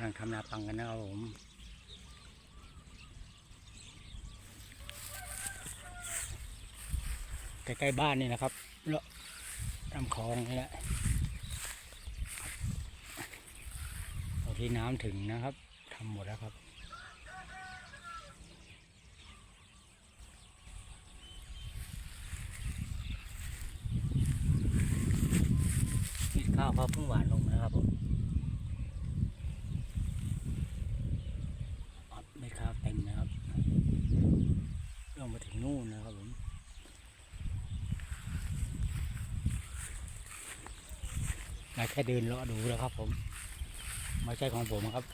กำลังทำนาปังกันนะครับผมใกล้ๆบ้านนี่นะครับเลาะลำคลองนี่แหละเอาที่น้ำถึงนะครับทำหมดแล้วครับข้าวเขาเพิ่งหวานลงนะครับผมอัดไม่ข้าวเต็มนะครับลง มาถึงนู่นนะครับผมมาแค่เดินเลาะดูแล้วครับผมไม่ใช่ของผมครับ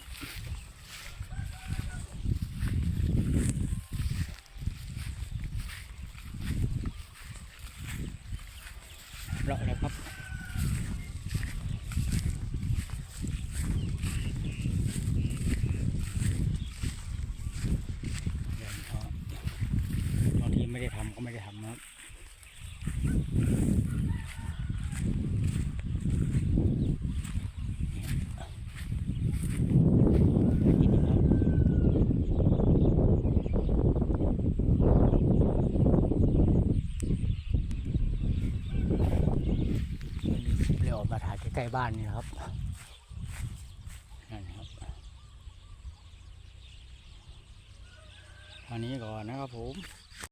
เลาะแล้วครับ เดินเพราะบางที ไม่ได้ทำก็ไม่ได้ทำนะครับกินนะครับเรียออกมาถ่ายใกล้ๆบ้านนี่ครับนั่นครับตอนนี้ก่อนนะครับผม